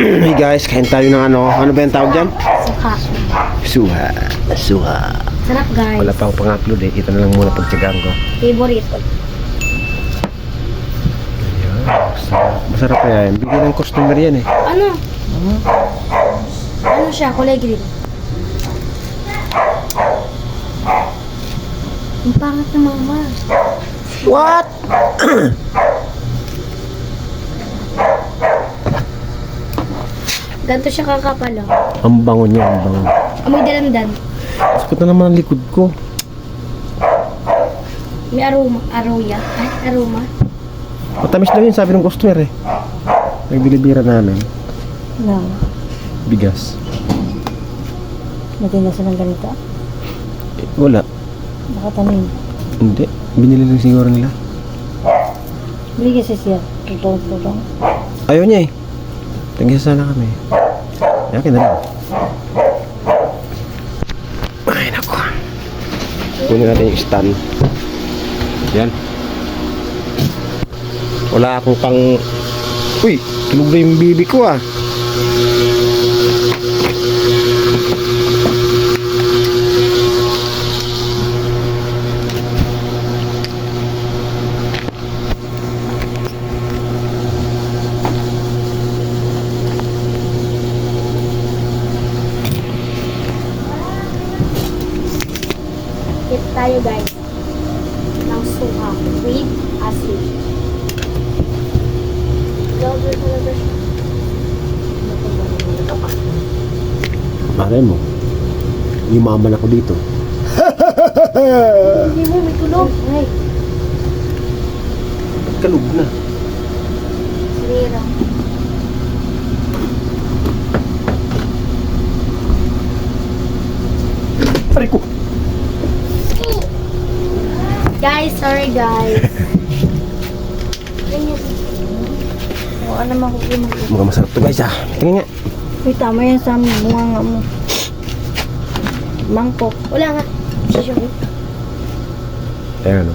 hey guys, kain tayo ng ano. Ano ba yung tawag dyan? Suka. Suha. Suha. Sarap guys. Wala pa akong pang-upload eh. Ito na lang muna pagtsagaan ko. Favorite. Ayan. Masarap. Masarap kaya yan. Bigyan ng customer yan eh. Ano? Ano siya? Kulay green. Ang pangit na mama. What? Ganto siya kakapal oh. Ang bango niya, ang bango. Amoy dalandan. Sakit na naman ang likod ko. May aroma. Aroya. Ay, aroma. Matamis daw yun, sabi ng customer eh. Nagbilibira namin. Lang. Bigas. Natin na silang ganito. Eh, wala. Nakatanim. Hindi. Binili lang siguro nila. Bigyan si siya. Tutong-tutong. Ayaw niya eh. Tagisa sana kami. Yakin na lang. Ay, naku. Kunin natin yung stand. Yan. Wala akong pang... Uy, tulog na yung bibi ko ah. Tayo guys. Ng suka. With asin. Lover talaga siya. Malay mo. Yumaman ako dito. Hindi mo, may tulog. Ay, Kalug na. sarira. Pare ko. Guys, sorry guys. Ganyan. O ano mag Mukhang masarap to guys ah. Tingnan nga. Uy, tama yan sa bunga nga mo. Mangkok. Wala nga. Sisyo. Ayan o.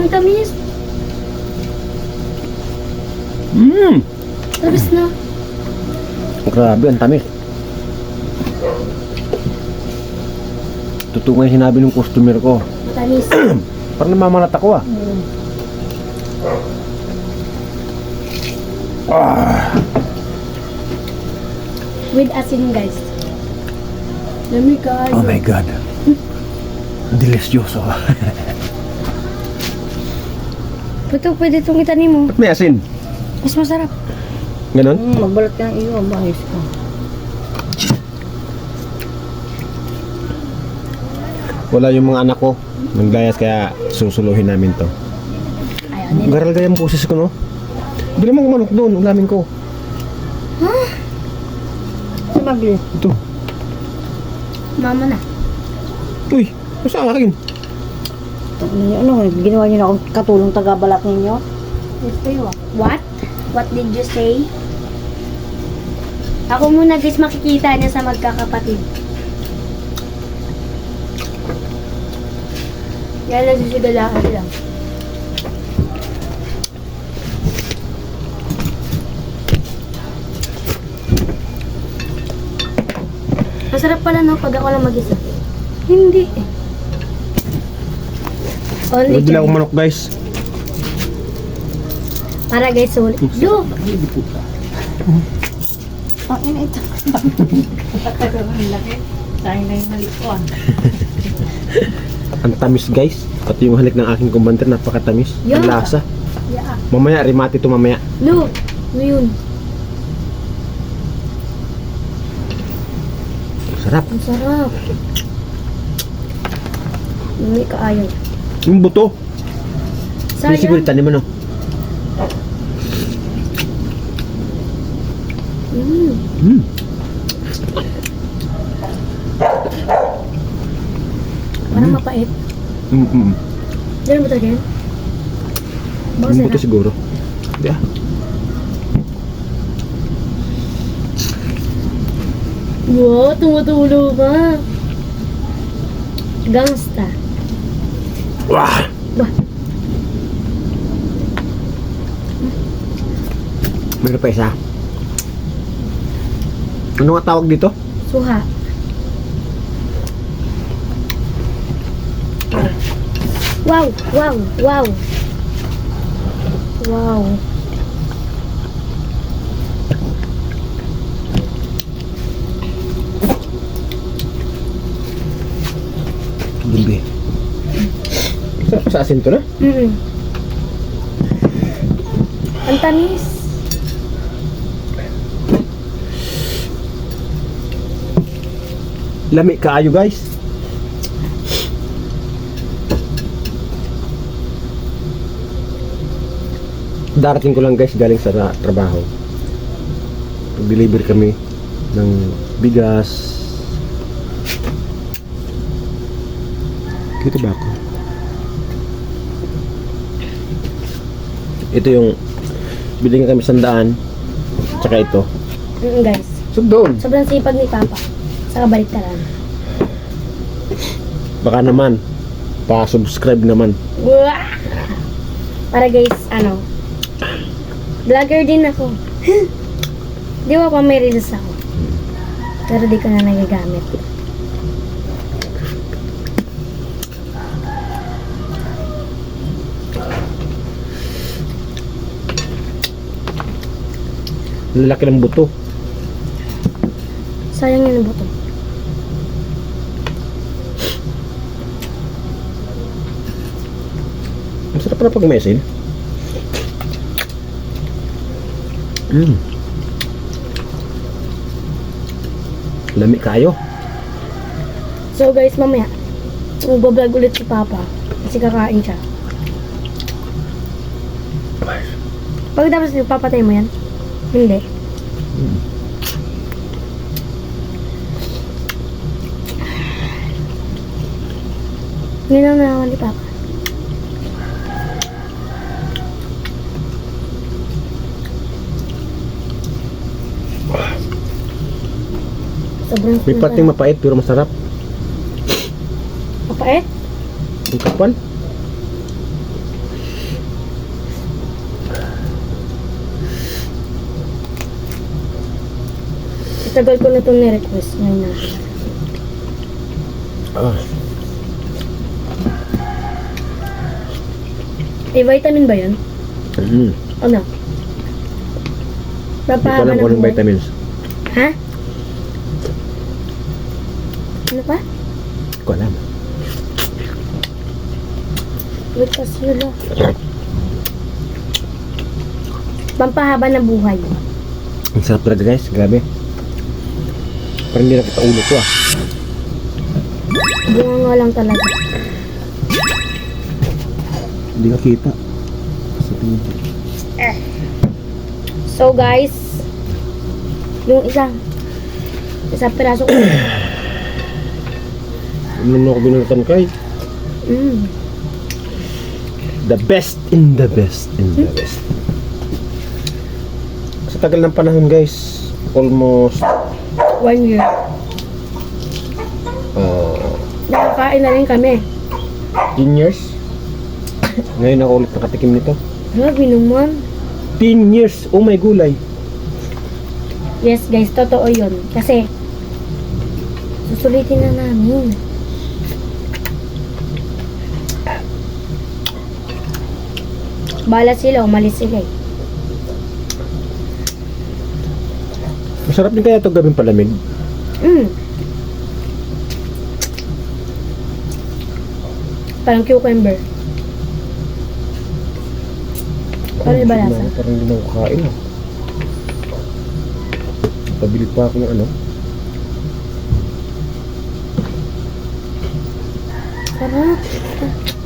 Ang tamis. Mmm! Tamis na. Grabe, ang tamis. Totoo nga yung sinabi ng customer ko. Matamis. Parang namamalat ako ah. Ah! With asin guys. Lami guys. Oh my God. Delicioso. Ito, pwede itong itanim mo. Ba't may asin? Mas masarap. Ganon? Mm, magbalat ka ng iyo. Bahis ka. Wala yung mga anak ko. Naglayas kaya susuluhin namin to. Nila. Garal gaya ang boses ko no? Bili mo manok doon, ulamin ko. Sa mabili. Ito. Mama na. Uy, sa akin. Ano ano, ginawa niyo na akong katulong taga-balat ninyo? What? What did you say? Ako muna guys makikita niya sa magkakapatid. Yan lang susigalakan lang. Masarap pala no pag ako lang mag-isa. Hindi eh. Only Bili ako three. manok guys. Para guys, ulit. Do! Ang ina ito. Sayang na yung malikuan. Ang tamis guys. Pati yung halik ng aking kumbantер, napakatamis. Yeah. Ang lasa. Yeah. Mamaya, rimati to mamaya. No! Ano yun? Sarap. Ang sarap. Hindi ka ayaw. Yung buto. Hindi siguro Sayang. tanim ano. Mm. Hmm. Mapait. Mm -mm. Baka Yung buto sarap. siguro. Hindi ah. Wow, tumutulo ka. Gangsta. Wah! Wah. Meron pa isa. Ano nga tawag dito? Suha. Wow, wow, wow. Wow. Gulbi. Sarap sa asin to na. Mm Ang tamis. Lami kaayo guys. Darating ko lang guys galing sa tra- trabaho. Deliver kami ng bigas. Dito ba ako? Ito yung biling kami sandaan. Tsaka ito. Mm, guys. So doon. Sobrang sipag ni Papa. Sa kabaliktaran. Baka naman. Pa-subscribe naman. Wah! Para guys, ano, vlogger din ako. di ba pa may reels ako? Pero di ko na nagagamit. Lalaki ng buto. Sayang yun ang buto. Masarap na pag mesin. Mm. Lami kayo. So guys, mamaya, magbablog ulit si Papa. Kasi kakain siya. Pagkatapos papatay mo yan? Hindi. Yun ang nakawan ni Papa. Sobrang May pating mapait pero masarap. Mapait? Ang kapal. Tagal ko na itong ni-request ngayon na. Ah, Eh, vitamin ba yun? mm. Ano? Hindi ko Papahaba alam ng kung anong vitamins. Ha? Ano pa? Hindi ko alam. Yun lang. Pampahaba ng buhay. Ang sarap talaga guys. Grabe. Parang hindi nakita ulo ko ah. Bunga nga lang talaga. Hindi ka kita. Sa tingin ko. So guys, yung isang isang piraso ko. Ano na ako binunutan kay? mm. The best in the best in the best. Sa tagal ng panahon guys, almost One year. uh, Nakakain na rin kami. 10 years. Ngayon ako ulit nakatikim nito. Grabe naman. 10 years! Oh my gulay! Yes guys, totoo yun. Kasi, susulitin na namin. Bala sila, umalis sila eh. Masarap din kaya ito gawing palamig. Mm. Parang cucumber. Parang iba lasa. Parang hindi na ako kain ah. Pabili pa ako ng ano. Sarap.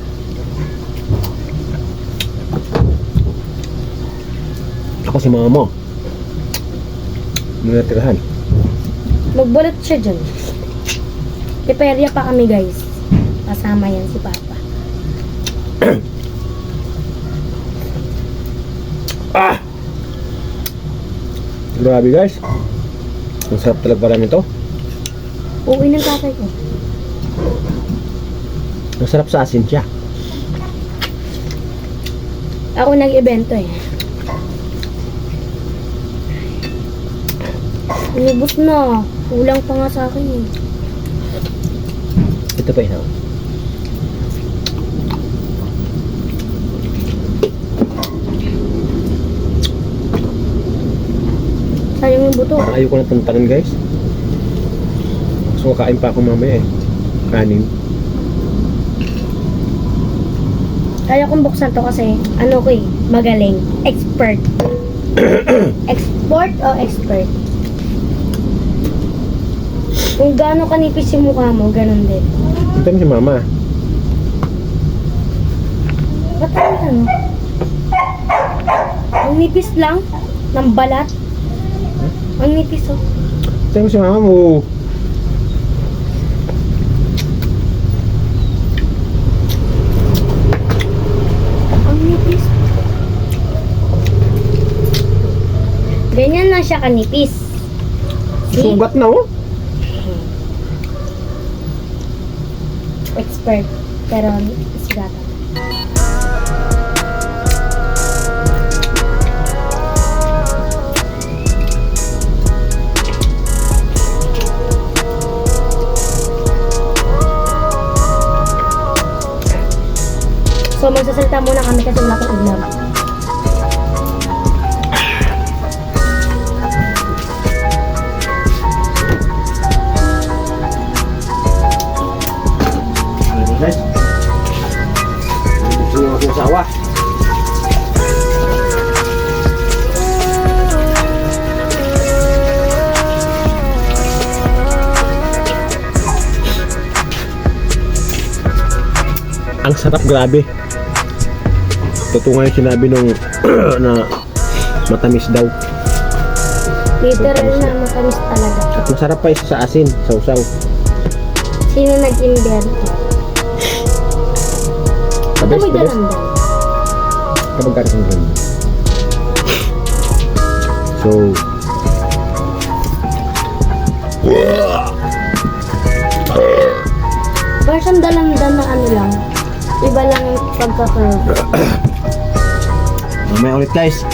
Ako si mama mo. Hindi natirahan. Magbulat siya dyan. Piperya pa kami guys. Kasama yan si Papa. Ah! Grabe guys. Ang sarap talaga pala nito. Uwi ng tatay ko. Ang sarap sa asin siya. Ako nag-evento eh. Inubos na. Kulang pa nga sa akin eh. Ito pa inaw. Sayang yung buto. Parang ayoko na tantanan guys. So kakain pa ako mamaya eh. Kanin. Kaya kong buksan to kasi, ano ko eh, magaling. Expert. Export o expert? Kung gaano kanipis yung mukha mo, ganun din. Ito si mama. Ba't ang ano? Ang nipis lang ng balat. Ang nipis oh. Ito si mama mo. Ang nipis. Ganyan lang siya kanipis. See? Sugat na oh. Expert. Pero sigata. So magsasalita muna kami kasi wala akong ulam. Ang sarap grabe. Totoo nga yung sinabi nung na matamis daw. Literal na matamis talaga. At masarap pa isa sa asin, sausaw. Sino nag-invento? Best, may dalamdam? Kapag galing ng ganda. So, Parang siyang dalamdam na ano lang. Iba lang yung pagka-curve. mamaya ulit guys.